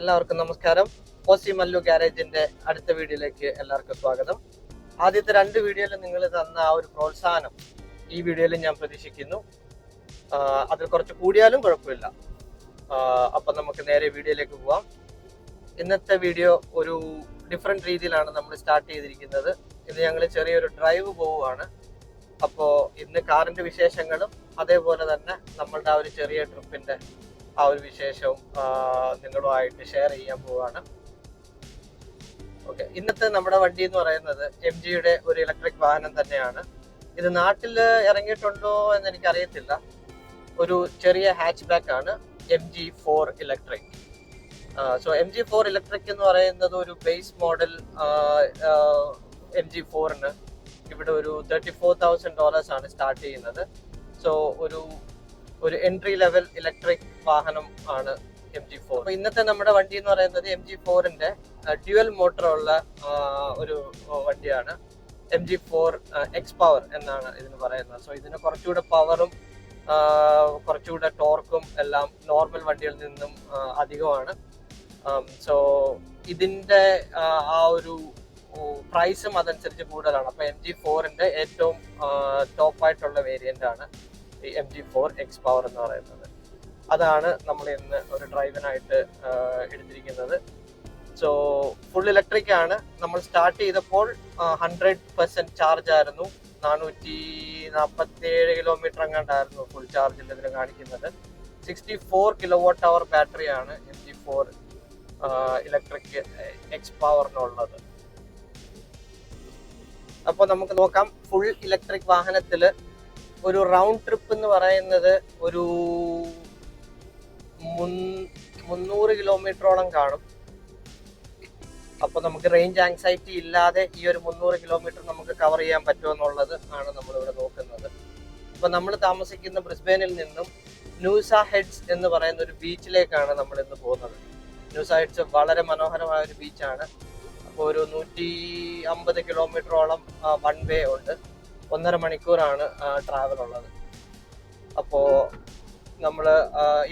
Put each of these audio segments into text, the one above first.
എല്ലാവർക്കും നമസ്കാരം. ഓസി മല്ലു ഗാരേജിന്റെ അടുത്ത വീഡിയോയിലേക്ക് എല്ലാവർക്കും സ്വാഗതം. ആദ്യത്തെ രണ്ട് വീഡിയോയിൽ നിങ്ങൾ തന്ന ആ ഒരു പ്രോത്സാഹനം ഈ വീഡിയോയിൽ ഞാൻ പ്രതീക്ഷിക്കുന്നു. അതിൽ കുറച്ച് കൂടിയാലും കുഴപ്പമില്ല. അപ്പം നമുക്ക് നേരെ വീഡിയോയിലേക്ക് പോവാം. ഇന്നത്തെ വീഡിയോ ഒരു ഡിഫറെന്റ് രീതിയിലാണ് നമ്മൾ സ്റ്റാർട്ട് ചെയ്തിരിക്കുന്നത്. ഇന്ന് ഞങ്ങൾ ചെറിയൊരു ഡ്രൈവ് പോവുകയാണ്. അപ്പോൾ ഇന്ന് കാറിന്റെ വിശേഷങ്ങളും അതേപോലെ തന്നെ നമ്മളുടെ ആ ഒരു ചെറിയ ട്രിപ്പിന്റെ ആ ഒരു വിശേഷവും നിങ്ങളുമായിട്ട് ഷെയർ ചെയ്യാൻ പോവാണ് ഓക്കെ ഇന്നത്തെ നമ്മുടെ വണ്ടി എന്ന് പറയുന്നത് എം ജിയുടെ ഒരു ഇലക്ട്രിക് വാഹനം തന്നെയാണ്. ഇത് നാട്ടിൽ ഇറങ്ങിയിട്ടുണ്ടോ എന്ന് എനിക്കറിയത്തില്ല. ഒരു ചെറിയ ഹാച്ച് ബാക്ക് ആണ് M G four electric so M G four electric എന്ന് പറയുന്നത് ഒരു ബേസ് മോഡൽ എം ജി ഫോറിന് ഇവിടെ ഒരു തേർട്ടി ഫോർ തൗസൻഡ് ഡോളേഴ്സ് ആണ് സ്റ്റാർട്ട് ചെയ്യുന്നത്. സോ ഒരു ഒരു എൻട്രി ലെവൽ ഇലക്ട്രിക് വാഹനം ആണ് എം ജി ഫോർ അപ്പൊ ഇന്നത്തെ നമ്മുടെ വണ്ടി എന്ന് പറയുന്നത് എം ജി ഫോറിന്റെ ഡ്യുവൽ മോട്ടറുള്ള ഒരു വണ്ടിയാണ് M G four X power എന്നാണ് ഇതിന് പറയുന്നത്. സോ ഇതിന് കുറച്ചുകൂടെ പവറും കുറച്ചുകൂടെ ടോർക്കും എല്ലാം നോർമൽ വണ്ടികളിൽ നിന്നും അധികമാണ്. സോ ഇതിന്റെ ആ, ഒരു പ്രൈസും അതനുസരിച്ച് കൂടുതലാണ്. അപ്പൊ എം ജി ഫോറിന്റെ ഏറ്റവും ടോപ്പായിട്ടുള്ള വേരിയന്റ് ആണ്. ഈ M G four X power എന്ന് പറയുന്നത്. അതാണ് നമ്മൾ ഇന്ന് ഒരു ഡ്രൈവിനായിട്ട് എടുത്തിരിക്കുന്നത്. സോ ഫുൾ ഇലക്ട്രിക് ആണ്. നമ്മൾ സ്റ്റാർട്ട് ചെയ്തപ്പോൾ ഹൺഡ്രഡ് പെർസെന്റ് ചാർജ് ആയിരുന്നു. നാനൂറ്റി നാൽപ്പത്തി ഏഴ് കിലോമീറ്റർ എങ്ങാണ്ടായിരുന്നു ഫുൾ ചാർജ് ഇതിന് കാണിക്കുന്നത് sixty four kilowatt hour ബാറ്ററിയാണ് M G four electric X പവറിനുള്ളത് അപ്പോൾ നമുക്ക് നോക്കാം ഫുൾ ഇലക്ട്രിക് വാഹനത്തിൽ ഒരു റൗണ്ട് ട്രിപ്പ് എന്ന് പറയുന്നത് ഒരു മുന്നൂറ് കിലോമീറ്ററോളം കാണും. അപ്പൊ നമുക്ക് റേഞ്ച് ആങ്സൈറ്റി ഇല്ലാതെ ഈ ഒരു മുന്നൂറ് കിലോമീറ്റർ നമുക്ക് കവർ ചെയ്യാൻ പറ്റുമെന്നുള്ളത് ആണ് നമ്മൾ ഇവിടെ നോക്കുന്നത്. ഇപ്പൊ നമ്മൾ താമസിക്കുന്ന ബ്രിസ്ബേനിൽ നിന്നും ന്യൂസ ഹെഡ്സ് എന്ന് പറയുന്ന ഒരു ബീച്ചിലേക്കാണ് നമ്മൾ ഇന്ന് പോകുന്നത്. ന്യൂസ ഹെഡ്സ് വളരെ മനോഹരമായ ഒരു ബീച്ചാണ്. അപ്പോൾ ഒരു നൂറ്റി അമ്പത് കിലോമീറ്ററോളം വൺ വേ ഉണ്ട്. ഒന്നര മണിക്കൂറാണ് ട്രാവൽ ഉള്ളത്. അപ്പോ നമ്മൾ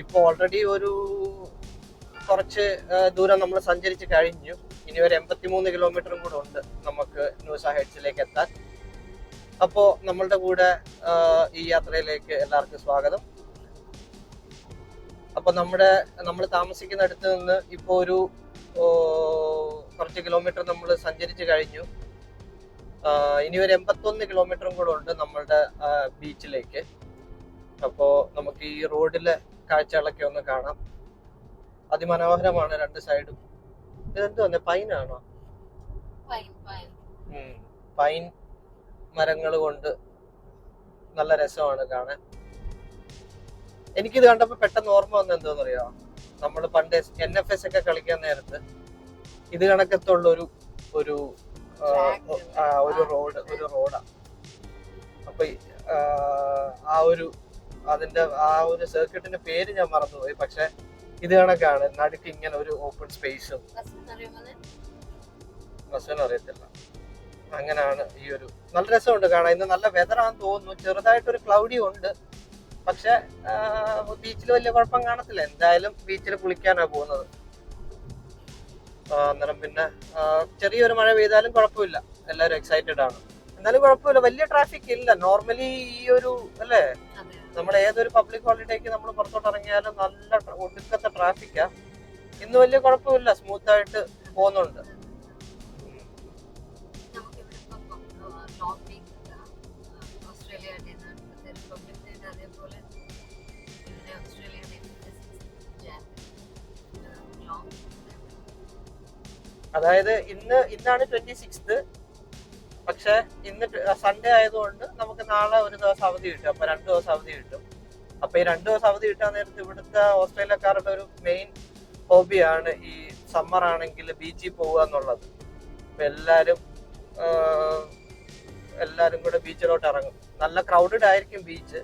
ഇപ്പോൾ ഓൾറെഡി ഒരു കുറച്ച് ദൂരം നമ്മൾ സഞ്ചരിച്ച് കഴിഞ്ഞു. ഇനി ഒരു എൺപത്തിമൂന്ന് കിലോമീറ്ററും കൂടെ ഉണ്ട് നമുക്ക് ന്യൂസ ഹെഡ്സിലേക്ക് എത്താൻ. അപ്പോ നമ്മളുടെ കൂടെ ഈ യാത്രയിലേക്ക് എല്ലാവർക്കും സ്വാഗതം. അപ്പോൾ നമ്മുടെ നമ്മൾ താമസിക്കുന്ന അടുത്ത് നിന്ന് ഇപ്പോ ഒരു കുറച്ച് കിലോമീറ്റർ നമ്മൾ സഞ്ചരിച്ച് കഴിഞ്ഞു. ഇനി ഒരു എൺപത്തൊന്ന് കിലോമീറ്ററും കൂടെ ഉണ്ട് നമ്മളുടെ ബീച്ചിലേക്ക് അപ്പോൾ നമുക്ക് ഈ റോഡിലെ കാഴ്ചകളൊക്കെ ഒന്ന് കാണാം. അതിമനോഹരമാണ് രണ്ട് സൈഡും ഇതെന്ത് വന്നെ? പൈനാണോ പൈൻ മരങ്ങൾ കൊണ്ട് നല്ല രസമാണ് കാണാൻ. എനിക്കിത് കണ്ടപ്പോൾ പെട്ടെന്ന് ഓർമ്മ വന്നത് എന്തോന്നറിയോ? നമ്മൾ പണ്ട് എൻ എഫ് എസ് ഒക്കെ കളിക്കാൻ നേരത്ത് ഇത് കണക്കത്തുള്ള ഒരു ഒരു ഒരു റോഡ് ഒരു റോഡാണ് അപ്പൊ ആ, ഒരു അതിന്റെ ആ ഒരു സർക്യൂട്ടിന്റെ പേര് ഞാൻ മറന്നുപോയി. പക്ഷെ ഇത് കണക്കാണ്. നടുക്ക് ഇങ്ങനെ ഒരു ഓപ്പൺ സ്പേസും ബസ്സിന് അറിയത്തില്ല. അങ്ങനെയാണ് ഈ ഒരു നല്ല രസമുണ്ട് കാണാൻ. ഇന്ന് നല്ല വെതറാന്ന് തോന്നുന്നു. ചെറുതായിട്ടൊരു ക്ലൗഡി ഉണ്ട്. പക്ഷെ ബീച്ചിൽ വലിയ കുഴപ്പം കാണത്തില്ല. എന്തായാലും ബീച്ചിൽ കുളിക്കാനാ പോകുന്നത്. അന്നേരം പിന്നെ ചെറിയൊരു മഴ പെയ്താലും കുഴപ്പമില്ല. എല്ലാവരും എക്സൈറ്റഡ് ആണ്. എന്നാലും കുഴപ്പമില്ല. വലിയ ട്രാഫിക് ഇല്ല. നോർമലി ഈ ഒരു അല്ലേ? നമ്മൾ നമ്മുടെ ഏതൊരു പബ്ലിക് ഹോളിഡേക്ക് നമ്മൾ പുറത്തോട്ട് ഇറങ്ങിയാലും നല്ല ഒടുക്കത്തെ ട്രാഫിക്കാ ഇന്ന് വലിയ കുഴപ്പമില്ല. സ്മൂത്തായിട്ട് പോകുന്നുണ്ട്. അതായത് ഇന്ന് ഇന്നാണ് ട്വന്റി സിക്സ്ത് പക്ഷെ ഇന്ന് സൺഡേ ആയതുകൊണ്ട് നമുക്ക് നാളെ ഒരു ദിവസം അവധി കിട്ടും. അപ്പൊ രണ്ടു ദിവസം അവധി കിട്ടും. അപ്പൊ ഈ രണ്ടു ദിവസം അവധി കിട്ടാൻ നേരത്ത് ഇവിടുത്തെ ഓസ്ട്രേലിയക്കാരുടെ ഒരു മെയിൻ ഹോബിയാണ് ഈ സമ്മർ ആണെങ്കിൽ ബീച്ചിൽ പോവുക എന്നുള്ളത്. അപ്പൊ എല്ലാരും എല്ലാരും കൂടെ ബീച്ചിലോട്ട് ഇറങ്ങും. നല്ല ക്രൗഡഡ് ആയിരിക്കും ബീച്ച്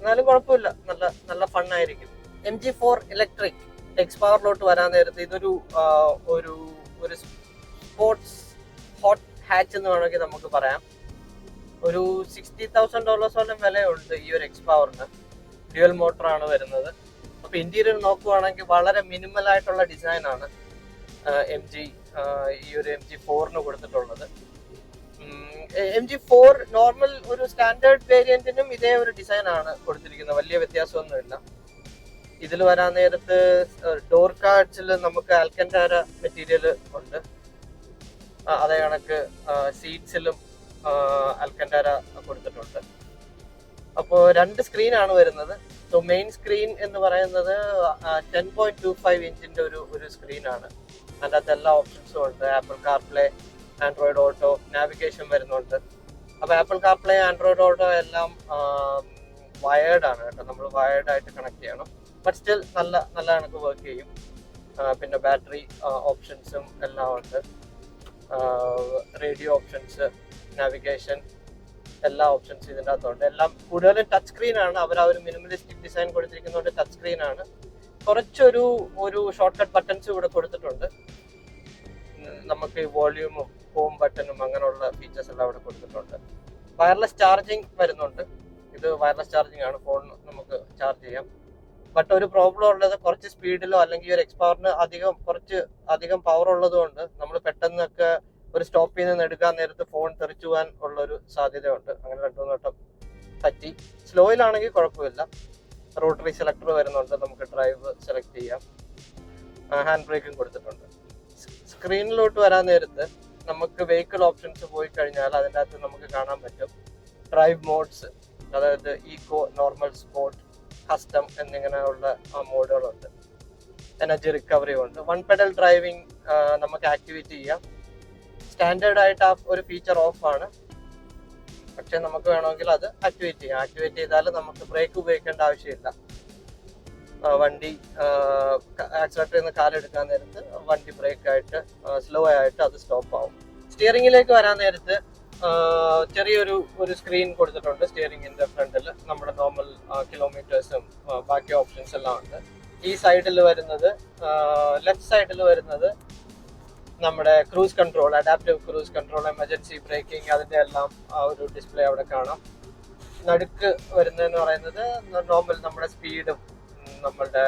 എന്നാലും കുഴപ്പമില്ല. നല്ല നല്ല ഫണ്ണായിരിക്കും M G four electric X പവറിലോട്ട് വരാൻ നേരത്ത് ഇതൊരു ഒരു ഒരു സ്പോർട്സ് ഹോട്ട് ഹാച്ച് എന്ന് വേണമെങ്കിൽ നമുക്ക് പറയാം. ഒരു സിക്സ്റ്റി തൗസൻഡ് ഡോളേഴ്സോളം വിലയുണ്ട് ഈ ഒരു എക്സ് പവറിന് ഡ്യുവൽ മോട്ടറാണ് വരുന്നത്. അപ്പോൾ ഇന്റീരിയർ നോക്കുവാണെങ്കിൽ വളരെ മിനിമൽ ആയിട്ടുള്ള ഡിസൈനാണ് എം ജി ഈ ഒരു എം ജി ഫോറിന് കൊടുത്തിട്ടുള്ളത്. എം ജി ഫോർ നോർമൽ ഒരു സ്റ്റാൻഡേർഡ് വേരിയന്റിനും ഇതേ ഒരു ഡിസൈനാണ് കൊടുത്തിരിക്കുന്നത്. വലിയ വ്യത്യാസമൊന്നുമില്ല. ഇതിൽ വരാൻ നേരത്ത് ഡോർ കാർഡ്സിൽ നമുക്ക് ആൽക്കന്റാര മെറ്റീരിയൽ ഉണ്ട്. അതേ കണക്ക് സീറ്റ്സിലും അൽക്കന്റാര കൊടുത്തിട്ടുണ്ട്. അപ്പോൾ രണ്ട് സ്ക്രീനാണ് വരുന്നത്. സോ മെയിൻ സ്ക്രീൻ എന്ന് പറയുന്നത് ടെൻ പോയിന്റ് ടു ഫൈവ് ഇഞ്ചിന്റെ ഒരു ഒരു സ്ക്രീനാണ്. അതിനകത്ത് എല്ലാ ഓപ്ഷൻസും ഉണ്ട്. Apple CarPlay Android auto navigation വരുന്നുണ്ട്. അപ്പോൾ ആപ്പിൾ കാർപ്ലേ ആൻഡ്രോയിഡ് ഓട്ടോ എല്ലാം വയേർഡ് ആണ് കേട്ടോ. നമ്മൾ വയേർഡ് ആയിട്ട് കണക്ട് ചെയ്യണം. ബട്ട് സ്റ്റിൽ നല്ല നല്ല കണക്ക് വർക്ക് ചെയ്യും. പിന്നെ ബാറ്ററി ഓപ്ഷൻസും എല്ലാം ഉണ്ട്. റേഡിയോ ഓപ്ഷൻസ് നാവിഗേഷൻ എല്ലാ ഓപ്ഷൻസ് ഇതിന്റെ അകത്തുണ്ട്. എല്ലാം കൂടുതലും ടച്ച് സ്ക്രീൻ ആണ്. അവർ ആ ഒരു മിനിമലിസ്റ്റിക് ഡിസൈൻ കൊടുത്തിരിക്കുന്നതുകൊണ്ട് ടച്ച് സ്ക്രീൻ ആണ്. കുറച്ചൊരു ഒരു ഷോർട്ട് കട്ട് ബട്ടൺസ് ഇവിടെ കൊടുത്തിട്ടുണ്ട്. നമുക്ക് വോള്യൂമും ഹോം ബട്ടണും അങ്ങനെയുള്ള ഫീച്ചേഴ്സ് എല്ലാം ഇവിടെ കൊടുത്തിട്ടുണ്ട്. വയർലെസ് ചാർജിങ് വരുന്നുണ്ട്. ഇത് വയർലെസ് ചാർജിങ് ആണ്. ഫോൺ നമുക്ക് ചാർജ് ചെയ്യാം. ബട്ട് ഒരു പ്രോബ്ലം ഉള്ളത് കുറച്ച് സ്പീഡിലോ അല്ലെങ്കിൽ ഒരു എക്സ്പവറിന് അധികം കുറച്ച് അധികം പവർ ഉള്ളത് കൊണ്ട് നമ്മൾ പെട്ടെന്നൊക്കെ ഒരു സ്റ്റോപ്പിൽ നിന്ന് എടുക്കാൻ നേരത്ത് ഫോൺ തെറിച്ചു പോകാൻ ഉള്ള ഒരു സാധ്യതയുണ്ട്. അങ്ങനെ രണ്ടു മൂന്ന് വട്ടം പറ്റി. സ്ലോയിലാണെങ്കിൽ കുഴപ്പമില്ല. റോട്ടറി സെലക്ടർ വരുന്നുണ്ട്. നമുക്ക് ഡ്രൈവ് സെലക്ട് ചെയ്യാം. ഹാൻഡ് ബ്രേക്കും കൊടുത്തിട്ടുണ്ട്. സ്ക്രീനിലോട്ട് വരാൻ നേരത്ത് നമുക്ക് വെഹിക്കിൾ ഓപ്ഷൻസ് പോയി കഴിഞ്ഞാൽ അതിന്റെ അകത്ത് നമുക്ക് കാണാൻ പറ്റും. ഡ്രൈവ് മോഡ്സ് അതായത് ഈക്കോ നോർമൽ സ്പോർട്ട് കസ്റ്റം എന്നിങ്ങനെയുള്ള മോഡുകളുണ്ട്. എനർജി റിക്കവറി ഉണ്ട് വൺ പെഡൽ ഡ്രൈവിംഗ് നമുക്ക് ആക്ടിവേറ്റ് ചെയ്യാം. സ്റ്റാൻഡേർഡ് ആയിട്ട് ആ ഒരു ഫീച്ചർ ഓഫ് ആണ്. പക്ഷെ നമുക്ക് വേണമെങ്കിൽ അത് ആക്ടിവേറ്റ് ചെയ്യാം. ആക്ടിവേറ്റ് ചെയ്താൽ നമുക്ക് ബ്രേക്ക് ഉപയോഗിക്കേണ്ട ആവശ്യമില്ല. വണ്ടി ആക്സിലേറ്ററിൽ നിന്ന് കാലെടുക്കാൻ നേരത്ത് വണ്ടി ബ്രേക്ക് ആയിട്ട് സ്ലോ ആയിട്ട് അത് സ്റ്റോപ്പ് ആവും. സ്റ്റിയറിംഗിലേക്ക് വരാൻ നേരത്ത് ചെറിയൊരു ഒരു സ്ക്രീൻ കൊടുത്തിട്ടുണ്ട് സ്റ്റിയറിംഗിന്റെ ഫ്രണ്ടിൽ. നമ്മുടെ നോർമൽ കിലോമീറ്റേഴ്സും ബാക്കി ഓപ്ഷൻസ് എല്ലാം ഉണ്ട്. ഈ സൈഡിൽ വരുന്നത് ലെഫ്റ്റ് സൈഡിൽ വരുന്നത് നമ്മുടെ cruise control adaptive cruise control emergency braking അതിന്റെ എല്ലാം ആ ഒരു ഡിസ്പ്ലേ അവിടെ കാണാം. നടുക്ക് വരുന്നതെന്ന് പറയുന്നത് നോർമൽ നമ്മുടെ സ്പീഡും നമ്മളുടെ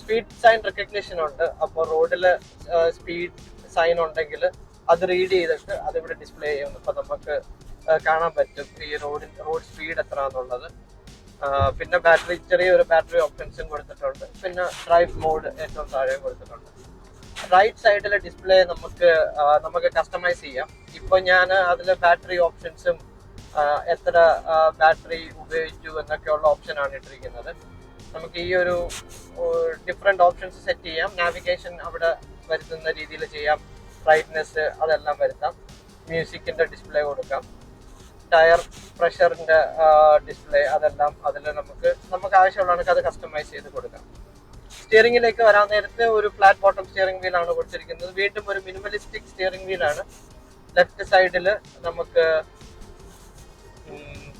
സ്പീഡ് സൈൻ റെക്കഗ്നിഷൻ ഉണ്ട്. അപ്പോൾ റോഡിൽ സ്പീഡ് സൈൻ ഉണ്ടെങ്കിൽ അത് റീഡ് ചെയ്തിട്ട് അതിവിടെ ഡിസ്പ്ലേ ചെയ്യും അപ്പം നമുക്ക് കാണാൻ പറ്റും ഈ റോഡിൻ റോഡ് സ്പീഡ് എത്ര എന്നുള്ളത് പിന്നെ ബാറ്ററി ചെറിയൊരു ബാറ്ററി ഓപ്ഷൻസും കൊടുത്തിട്ടുണ്ട്. പിന്നെ ഡ്രൈവ് മോഡ് ഏറ്റവും താഴെ കൊടുത്തിട്ടുണ്ട്. റൈറ്റ് സൈഡിലെ ഡിസ്പ്ലേ നമുക്ക് നമുക്ക് കസ്റ്റമൈസ് ചെയ്യാം. ഇപ്പൊ ഞാൻ അതിൽ ബാറ്ററി ഓപ്ഷൻസും എത്ര ബാറ്ററി ഉപയോഗിച്ചു എന്നൊക്കെയുള്ള ഓപ്ഷനാണ് ഇട്ടിരിക്കുന്നത്. നമുക്ക് ഈ ഒരു ഡിഫറെന്റ് ഓപ്ഷൻസ് സെറ്റ് ചെയ്യാം. നാവിഗേഷൻ അവിടെ വരുത്തുന്ന രീതിയിൽ ചെയ്യാം. ബ്രൈറ്റ്നെസ് അതെല്ലാം വരുത്താം. മ്യൂസിക്കിന്റെ ഡിസ്പ്ലേ കൊടുക്കാം. ടയർ പ്രഷറിന്റെ ഡിസ്പ്ലേ അതെല്ലാം അതിൽ നമുക്ക് നമുക്ക് ആവശ്യമുള്ളവർക്ക് അത് കസ്റ്റമൈസ് ചെയ്ത് കൊടുക്കാം. സ്റ്റിയറിംഗിലേക്ക് വരാൻ നേരത്തെ ഒരു ഫ്ലാറ്റ് ബോട്ടം സ്റ്റിയറിംഗ് വീലാണ് കൊടുത്തിരിക്കുന്നത്. വീണ്ടും ഒരു മിനിമലിസ്റ്റിക് സ്റ്റിയറിംഗ് വീലാണ് ലെഫ്റ്റ് സൈഡിൽ നമുക്ക്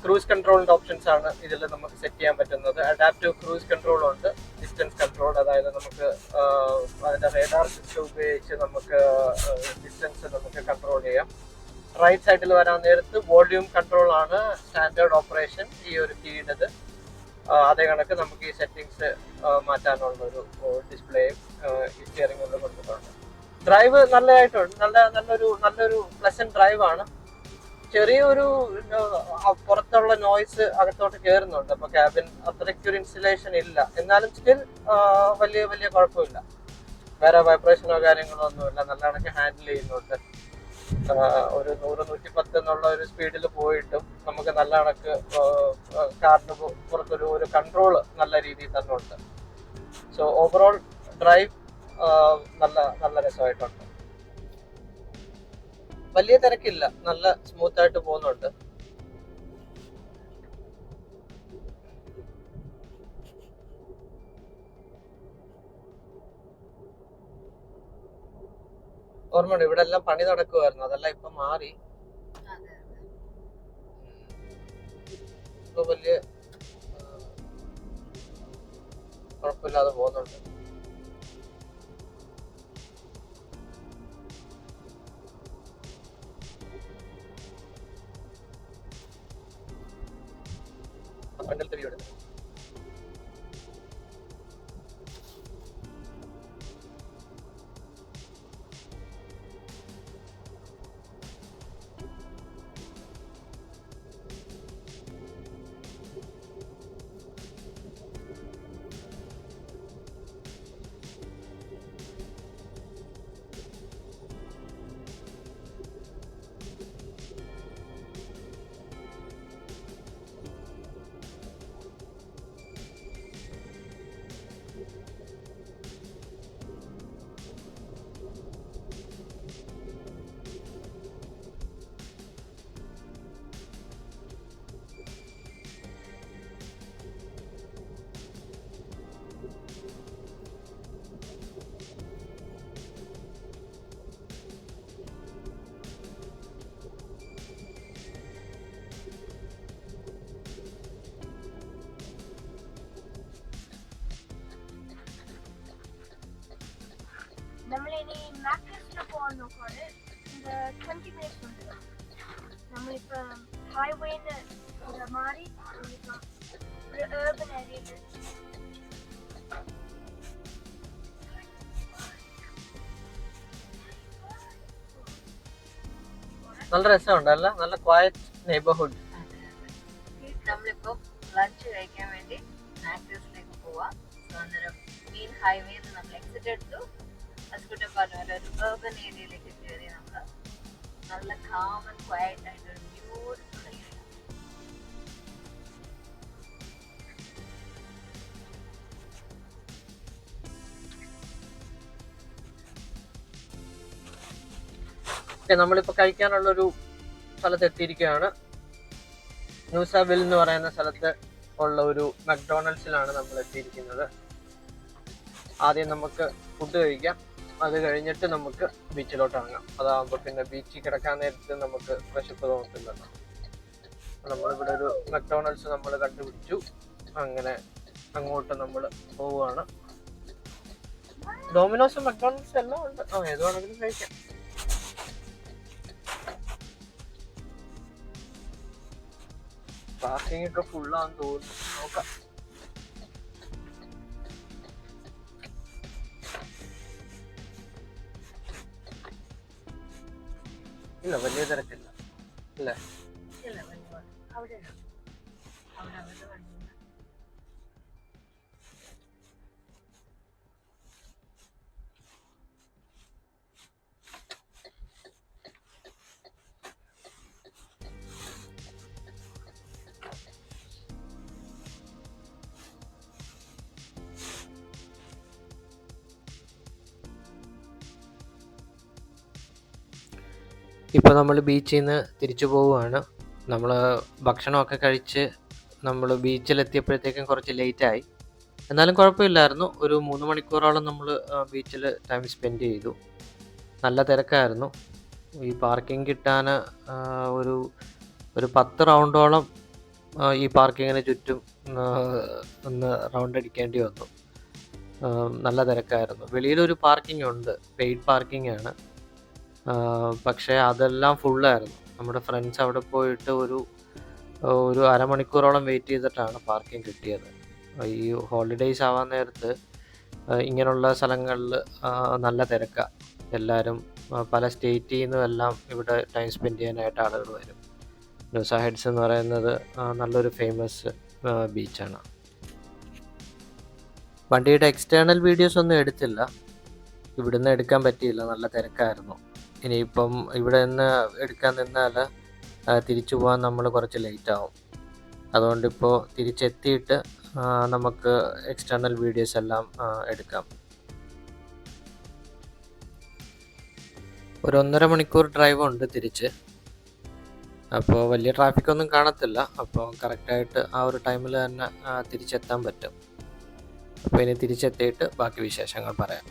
ക്രൂസ് കൺട്രോളിന്റെ ഓപ്ഷൻസ് ആണ് ഇതിൽ നമുക്ക് സെറ്റ് ചെയ്യാൻ പറ്റുന്നത്. അഡാപ്റ്റീവ് ക്രൂസ് കൺട്രോൾ ഉണ്ട്. ഡിസ്റ്റൻസ് കൺട്രോൾ അതായത് നമുക്ക് അതിന്റെ റേഡാർ സിസ്റ്റം ഉപയോഗിച്ച് നമുക്ക് ഡിസ്റ്റൻസ് നമുക്ക് കൺട്രോൾ ചെയ്യാം. റൈറ്റ് സൈഡിൽ വരാൻ നേരത്ത് വോള്യൂം കൺട്രോൾ ആണ് സ്റ്റാൻഡേർഡ് ഓപ്പറേഷൻ ഈ ഒരു കീയുടേത് അതേ കണക്ക് നമുക്ക് ഈ സെറ്റിങ്സ് മാറ്റാനുള്ള ഒരു ഡിസ്പ്ലേയും ഈ സ്റ്റിയറിംഗ് കൊണ്ട് കൊടുത്തിട്ടുണ്ട് ഡ്രൈവ് നല്ലതായിട്ടുണ്ട്. നല്ല നല്ലൊരു നല്ലൊരു പ്ലസന്റ് ഡ്രൈവ് ആണ്. ചെറിയൊരു പുറത്തുള്ള നോയ്സ് അകത്തോട്ട് കയറുന്നുണ്ട് അപ്പൊ ക്യാബിൻ അത്രയ്ക്കൊരു ഇൻസ്റ്റലേഷൻ ഇല്ല. എന്നാലും സ്റ്റിൽ വലിയ വലിയ കുഴപ്പമില്ല. വേറെ വൈബ്രേഷനോ കാര്യങ്ങളോ ഒന്നുമില്ല. നല്ല കണക്ക് ഹാൻഡിൽ ചെയ്യുന്നുണ്ട് ഒരു നൂറ് നൂറ്റി പത്ത് എന്നുള്ള ഒരു സ്പീഡിൽ പോയിട്ടും നമുക്ക് നല്ല കണക്ക് കാറിന് പുറത്തൊരു ഒരു കൺട്രോൾ നല്ല രീതിയിൽ തന്നെ ഉണ്ട് സോ ഓവറോൾ ഡ്രൈവ് നല്ല നല്ല രസമായിട്ടുണ്ട്. വലിയ തിരക്കില്ല. നല്ല സ്മൂത്ത് ആയിട്ട് പോകുന്നുണ്ട്. ഓർമ്മയുണ്ട് ഇവിടെ എല്ലാം പണി നടക്കുമായിരുന്നു അതെല്ലാം ഇപ്പൊ മാറി. ഇപ്പൊ വലിയ കുഴപ്പമില്ലാതെ പോകുന്നുണ്ട്. ഫ്രണ്ടിലത്തെ വ്യൂ നമ്മളിനി മാക്സിൽ പോകാൻ നോക്കുവാണ് இந்த டுவெண்ட்டி மினிட்ஸ் வந்துடும் നമ്മളിപ്പോൾ ഹൈവേന്ന് മാറി നമ്മളിപ്പം ഒരു ഏർബൻ ഏരിയയിൽ നല്ല രസമുണ്ട് അല്ല നല്ല ക്വയറ്റ് നെയ്ബർഹുഡ് നമ്മളിപ്പോ ലഞ്ച് കഴിക്കാൻ വേണ്ടി മാക്സിലേക്ക് പോവാം സോ അന്നേരം മെയിൻ ഹൈവേയിൽ നമ്മൾ എക്സിറ്റ് എടുത്തു അസ്കുട്ടൻ പറഞ്ഞ ഒരു ഏരിയയിലേക്ക് കയറി നമ്മൾ നല്ല കാമൻ ക്വയറ്റ് ആയിട്ട് ഒരു ബ്യൂട്ടിഫുൾ ഏരിയ സ്ഥലത്ത് എത്തിയിരിക്കുകയാണ്. ന്യൂസാബിൽ എന്ന് പറയുന്ന സ്ഥലത്ത് ഉള്ള ഒരു മക്ഡൊണാൾഡ്സിലാണ് നമ്മൾ എത്തിയിരിക്കുന്നത് ആദ്യം നമുക്ക് ഫുഡ് കഴിക്കാം. അത് കഴിഞ്ഞിട്ട് നമുക്ക് ബീച്ചിലോട്ട് ഇറങ്ങാം. അതാകുമ്പോൾ പിന്നെ ബീച്ചിൽ കിടക്കാൻ നേരത്ത് നമുക്ക് വിശപ്പ് തോന്നത്തില്ലല്ലോ. നമ്മളിവിടെ ഒരു മെക്ഡോണൽഡ്സ് നമ്മൾ കണ്ടുപിടിച്ചു. അങ്ങനെ അങ്ങോട്ട് നമ്മൾ പോവുകയാണ്. ഡോമിനോസും മെക്ഡോണൽഡ്സ് എല്ലാം ഉണ്ട്. ആ ഏത് വേണമെങ്കിലും കഴിക്കാം. പാർക്കിംഗ് ഒക്കെ ഫുള്ളാന്ന് തോന്നുന്നു. നോക്കാം. ഇല്ല വലിയ തിരക്കില്ല അല്ലേ ഇല്ല വലിയ അവിടെ അവിടെ ഇപ്പോൾ നമ്മൾ ബീച്ചിൽ നിന്ന് തിരിച്ചു പോവുകയാണ് നമ്മൾ ഭക്ഷണമൊക്കെ കഴിച്ച് നമ്മൾ ബീച്ചിലെത്തിയപ്പോഴത്തേക്കും കുറച്ച് ലേറ്റായി. എന്നാലും കുഴപ്പമില്ലായിരുന്നു. ഒരു മൂന്ന് മണിക്കൂറോളം നമ്മൾ ബീച്ചിൽ ടൈം സ്പെൻഡ് ചെയ്തു. നല്ല തിരക്കായിരുന്നു. ഈ പാർക്കിംഗ് കിട്ടാൻ ഒരു ഒരു പത്ത് റൗണ്ടോളം ഈ പാർക്കിങ്ങിന് ചുറ്റും ഒന്ന് റൗണ്ട് അടിക്കേണ്ടി വന്നു. നല്ല തിരക്കായിരുന്നു. വെളിയിലൊരു പാർക്കിംഗ് ഉണ്ട്. പെയ്ഡ് പാർക്കിംഗ് ആണ്. പക്ഷേ അതെല്ലാം ഫുള്ളായിരുന്നു നമ്മുടെ ഫ്രണ്ട്സ് അവിടെ പോയിട്ട് ഒരു ഒരു അരമണിക്കൂറോളം വെയിറ്റ് ചെയ്തിട്ടാണ് പാർക്കിംഗ് കിട്ടിയത്. ഈ ഹോളിഡേയ്സ് ആവാൻ നേരത്ത് ഇങ്ങനെയുള്ള സ്ഥലങ്ങളിൽ നല്ല തിരക്കാണ് എല്ലാവരും പല സ്റ്റേറ്റിൽ നിന്നും എല്ലാം ഇവിടെ ടൈം സ്പെൻഡ് ചെയ്യാനായിട്ട് ആളുകൾ വരും. ന്യൂസ ഹെഡ്സ് എന്ന് പറയുന്നത് നല്ലൊരു ഫേമസ് ബീച്ചാണ് വണ്ടിയുടെ എക്സ്റ്റേണൽ വീഡിയോസ് ഒന്നും എടുത്തില്ല. ഇവിടുന്ന് എടുക്കാൻ പറ്റിയില്ല. നല്ല തിരക്കായിരുന്നു. ഇനിയിപ്പം ഇവിടെ നിന്ന് എടുക്കാൻ നിന്നാൽ തിരിച്ചു പോകാൻ നമ്മൾ കുറച്ച് ലേറ്റ് ആവും. അതുകൊണ്ടിപ്പോൾ തിരിച്ചെത്തിയിട്ട് നമുക്ക് എക്സ്റ്റേണൽ വീഡിയോസ് എല്ലാം എടുക്കാം. ഒരു ഒന്നര മണിക്കൂർ ഡ്രൈവ് ഉണ്ട് തിരിച്ച്. അപ്പോൾ വലിയ ട്രാഫിക് ഒന്നും കാണത്തില്ല. അപ്പോൾ കറക്റ്റായിട്ട് ആ ഒരു ടൈമിൽ തന്നെ തിരിച്ചെത്താൻ പറ്റും. അപ്പോൾ ഇനി തിരിച്ചെത്തിയിട്ട് ബാക്കി വിശേഷങ്ങൾ പറയാം.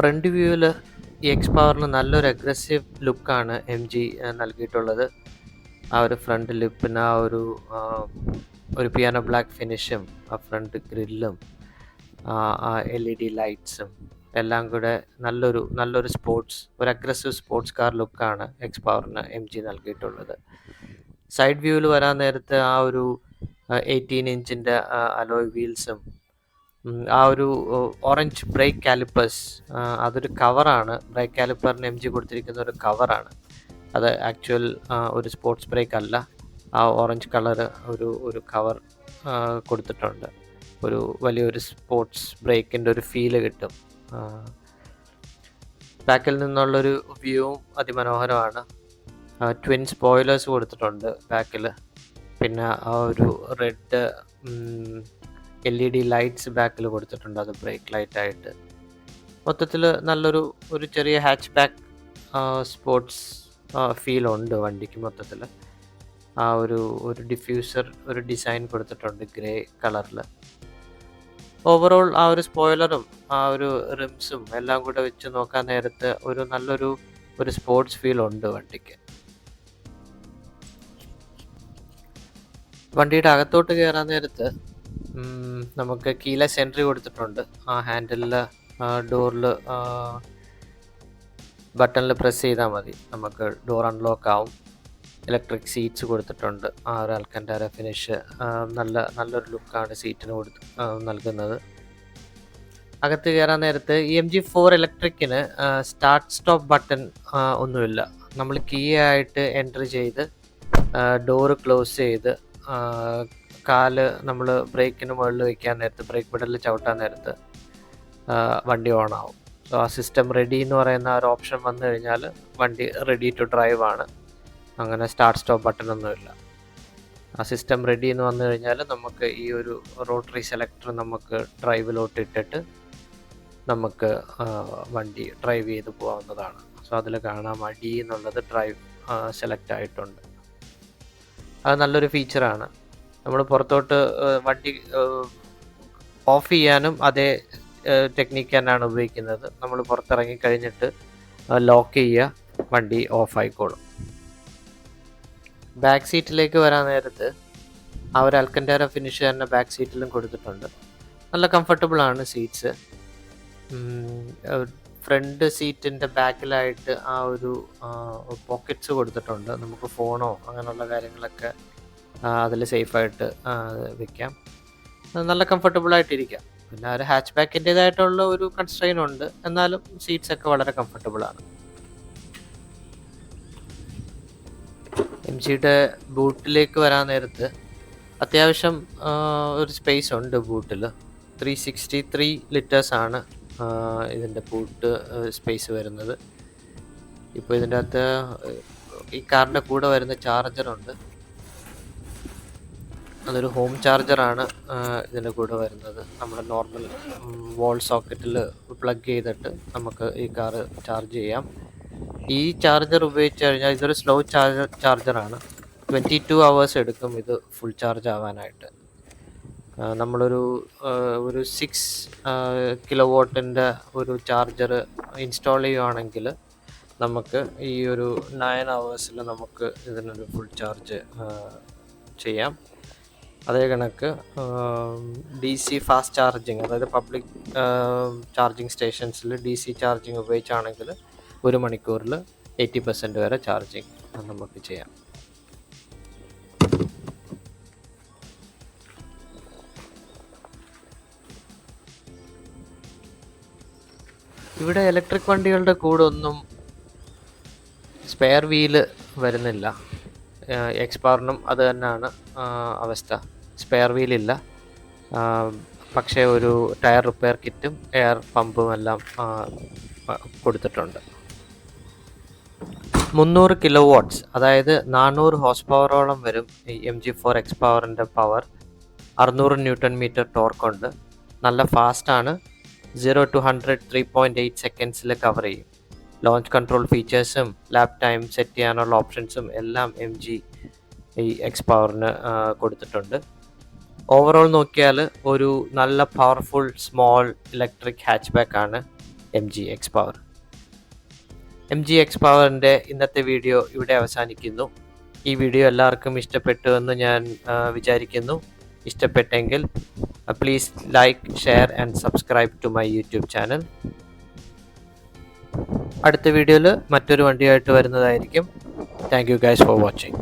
ഫ്രണ്ട് വ്യൂവിൽ ഈ എക്സ് പവറിന് നല്ലൊരു അഗ്രസീവ് ലുക്കാണ് എം ജി നൽകിയിട്ടുള്ളത്. ആ ഒരു ഫ്രണ്ട് ലിപ്പിന് ആ ഒരു ഒരു പിയാനോ ബ്ലാക്ക് ഫിനിഷും ആ ഫ്രണ്ട് ഗ്രില്ലും ആ എൽ ഇ ഡി ലൈറ്റ്സും എല്ലാം കൂടെ നല്ലൊരു നല്ലൊരു സ്പോർട്സ് ഒരു അഗ്രസീവ് സ്പോർട്സ് കാർ ലുക്കാണ് എക്സ് പവറിന് എം ജി നൽകിയിട്ടുള്ളത്. സൈഡ് വ്യൂവിൽ വരാൻ നേരത്തെ ആ ഒരു എയ്റ്റീൻ ഇഞ്ചിന്റെ അലോയ് വീൽസും ആ ഒരു ഓറഞ്ച് ബ്രേക്ക് കാലിപ്പേഴ്സ് അതൊരു കവറാണ് ബ്രേക്ക് കാലിപ്പറിന് എം ജി കൊടുത്തിരിക്കുന്ന ഒരു കവറാണ് അത് ആക്ച്വൽ ഒരു സ്പോർട്സ് ബ്രേക്ക് അല്ല. ആ ഓറഞ്ച് കളർ ഒരു ഒരു കവർ കൊടുത്തിട്ടുണ്ട്. ഒരു വലിയൊരു സ്പോർട്സ് ബ്രേക്കിന്റെ ഒരു ഫീൽ കിട്ടും. ബാക്കിൽ നിന്നുള്ളൊരു വ്യൂവും അതിമനോഹരമാണ്. ട്വിൻ സ്പോയിലേഴ്സ് കൊടുത്തിട്ടുണ്ട് ബാക്കിൽ പിന്നെ ആ ഒരു red L E D lights ബാക്കിൽ കൊടുത്തിട്ടുണ്ട്. അത് ബ്രേക്ക് ലൈറ്റ് ആയിട്ട്. മൊത്തത്തിൽ നല്ലൊരു ഒരു ചെറിയ ഹാച്ച് ബാക്ക് സ്പോർട്സ് ഉണ്ട് വണ്ടിക്ക് മൊത്തത്തിൽ ആ ഒരു ഒരു ഡിഫ്യൂസർ ഒരു ഡിസൈൻ കൊടുത്തിട്ടുണ്ട് ഗ്രേ കളറിൽ ഓവറോൾ ആ ഒരു സ്പോയിലറും ആ ഒരു റിംസും എല്ലാം കൂടെ വെച്ച് നോക്കാൻ നേരത്ത് ഒരു നല്ലൊരു ഒരു സ്പോർട്സ് ഫീൽ ഉണ്ട് വണ്ടിക്ക്. വണ്ടിയുടെ അകത്തോട്ട് കയറാൻ നേരത്ത് നമുക്ക് കീല സെൻട്രി കൊടുത്തിട്ടുണ്ട്. ആ ഹാൻഡിലിൽ ഡോറിൽ ബട്ടണിൽ പ്രസ് ചെയ്താൽ മതി. നമുക്ക് ഡോർ അൺലോക്ക് ആവും. ഇലക്ട്രിക് സീറ്റ്സ് കൊടുത്തിട്ടുണ്ട്. ആ ഒരു അൽക്കൻഡാര ഫിനിഷ് നല്ല നല്ലൊരു ലുക്കാണ് സീറ്റിന് കൊടുത്ത് നൽകുന്നത്. അകത്ത് കയറാൻ നേരത്ത് ഇ എം ജി ഫോർ ഇലക്ട്രിക്കിന് സ്റ്റാർട്ട് സ്റ്റോപ്പ് ബട്ടൺ ഒന്നുമില്ല. നമ്മൾ കീ ആയിട്ട് എൻട്രി ചെയ്ത് ഡോറ് ക്ലോസ് ചെയ്ത് കാൽ നമ്മൾ ബ്രേക്കിന് മുകളിൽ വെക്കാൻ നേരത്ത് ബ്രേക്ക് പെഡലിൽ ചവിട്ടാൻ നേരത്ത് വണ്ടി ഓൺ ആവും സോ ആ സിസ്റ്റം റെഡി എന്ന് പറയുന്ന ഒരു ഓപ്ഷൻ വന്നു കഴിഞ്ഞാൽ വണ്ടി റെഡി ടു ഡ്രൈവ് ആണ്. അങ്ങനെ സ്റ്റാർട്ട് സ്റ്റോപ്പ് ബട്ടൺ ഒന്നുമില്ല. ആ സിസ്റ്റം റെഡി എന്ന് വന്നു കഴിഞ്ഞാൽ നമുക്ക് ഈ ഒരു റോട്ടറി സെലക്ടർ നമുക്ക് ഡ്രൈവിലോട്ട് ഇട്ടിട്ട് നമുക്ക് വണ്ടി ഡ്രൈവ് ചെയ്ത് പോകാവുന്നതാണ്. സോ അതിൽ കാണാം അടി എന്നുള്ളത് ഡ്രൈവ് സെലക്ട് ആയിട്ടുണ്ട്. അത് നല്ലൊരു ഫീച്ചറാണ് നമ്മൾ പുറത്തോട്ട് വണ്ടി ഓഫ് ചെയ്യാനും അതേ ടെക്നിക്ക് തന്നെയാണ് ഉപയോഗിക്കുന്നത്. നമ്മൾ പുറത്തിറങ്ങി കഴിഞ്ഞിട്ട് ലോക്ക് ചെയ്യുക വണ്ടി ഓഫ് ആയിക്കോളും. ബാക്ക് സീറ്റിലേക്ക് വരാൻ നേരത്ത് ആ ഒരു അൽക്കൻഡാര ഫിനിഷ് തന്നെ ബാക്ക് സീറ്റിലും കൊടുത്തിട്ടുണ്ട്. നല്ല കംഫർട്ടബിൾ ആണ് സീറ്റ്സ് ഫ്രണ്ട് സീറ്റിന്റെ ബാക്കിലായിട്ട് ആ ഒരു പോക്കറ്റ്സ് കൊടുത്തിട്ടുണ്ട്. നമുക്ക് ഫോണോ അങ്ങനെയുള്ള കാര്യങ്ങളൊക്കെ അതിൽ സേഫായിട്ട് വെക്കാം. നല്ല കംഫർട്ടബിൾ ആയിട്ടിരിക്കാം പിന്നെ ഒരു ഹാച്ച് ബാക്കിന്റെതായിട്ടുള്ള ഒരു കൺസ്ട്രെയിൻ ഉണ്ട് എന്നാലും സീറ്റ്സ് ഒക്കെ വളരെ കംഫർട്ടബിൾ ആണ് എം ജിയുടെ ബൂട്ടിലേക്ക് വരാൻ നേരത്ത് അത്യാവശ്യം ഒരു സ്പേസ് ഉണ്ട് ബൂട്ടിൽ ത്രീ സിക്സ്റ്റി ത്രീ ലിറ്റേഴ്സ് ആണ് ആ, ഇതിന്റെ ബൂട്ട് സ്പേസ് വരുന്നത്. ഇപ്പോൾ ഇതിന്റെ അകത്ത് ഈ കാറിന്റെ കൂടെ വരുന്ന ചാർജറുണ്ട്. അതൊരു ഹോം ചാർജറാണ് ഇതിന്റെ കൂടെ വരുന്നത്. നമ്മൾ നോർമൽ വോൾ സോക്കറ്റിൽ പ്ലഗ് ചെയ്തിട്ട് നമുക്ക് ഈ കാറ് ചാർജ് ചെയ്യാം. ഈ ചാർജർ ഉപയോഗിച്ച് കഴിഞ്ഞാൽ ഇതൊരു സ്ലോ ചാർജർ ചാർജറാണ് ട്വന്റി ടു അവേഴ്സ് എടുക്കും ഇത് ഫുൾ ചാർജ് ആവാനായിട്ട്. നമ്മളൊരു ഒരു സിക്സ് കിലോ വോട്ടിന്റെ ഒരു ചാർജർ ഇൻസ്റ്റാൾ ചെയ്യുവാണെങ്കിൽ നമുക്ക് ഈ ഒരു നയൻ അവേഴ്സിൽ നമുക്ക് ഇതിനൊരു ഫുൾ ചാർജ് ചെയ്യാം. അതേ കണക്ക് ഡി സി ഫാസ്റ്റ് ചാർജിങ് അതായത് പബ്ലിക് ചാർജിങ് സ്റ്റേഷൻസിൽ ഡി സി ചാർജിങ് ഉപയോഗിച്ചാണെങ്കിൽ ഒരു മണിക്കൂറിൽ എയ്റ്റി പെർസെന്റ് വരെ ചാർജിങ് നമുക്ക് ചെയ്യാം. ഇവിടെ ഇലക്ട്രിക് വണ്ടികളുടെ കൂടെ ഒന്നും സ്പെയർ വീൽ വരുന്നില്ല. എക്സ്പാറിനും അത് തന്നെയാണ് അവസ്ഥ. സ്പെയർ വീലില്ല പക്ഷേ ഒരു ടയർ റിപ്പയർ കിറ്റും എയർ പമ്പും എല്ലാം കൊടുത്തിട്ടുണ്ട്. മുന്നൂറ് കിലോ വാട്ട്സ് അതായത് നാനൂറ് ഹോസ് പവറോളം വരും ഈ എം ജി ഫോർ എക്സ് പവറിന്റെ പവർ അറുന്നൂറ് ന്യൂട്ടൺ മീറ്റർ ടോർക്കുണ്ട് നല്ല ഫാസ്റ്റാണ് zero to hundred three point eight സെക്കൻഡ്സിൽ cover ചെയ്യും. ലോഞ്ച് കൺട്രോൾ ഫീച്ചേഴ്സും ലാപ് ടൈം സെറ്റ് ചെയ്യാനുള്ള ഓപ്ഷൻസും എല്ലാം എം ജി ഈ എക്സ് പവറിന് കൊടുത്തിട്ടുണ്ട്. ഓവറോൾ നോക്കിയാൽ ഒരു നല്ല powerful small electric hatch back ആണ് M G X power M G X പവറിന്റെ ഇന്നത്തെ വീഡിയോ ഇവിടെ അവസാനിക്കുന്നു. ഈ വീഡിയോ എല്ലാവർക്കും ഇഷ്ടപ്പെട്ടു എന്ന് ഞാൻ വിചാരിക്കുന്നു. ഇഷ്ടപ്പെട്ടെങ്കിൽ please like share and subscribe to my YouTube channel അടുത്ത വീഡിയോയിൽ മറ്റൊരു വണ്ടിയായിട്ട് വരുന്നതായിരിക്കും. Thank you guys for watching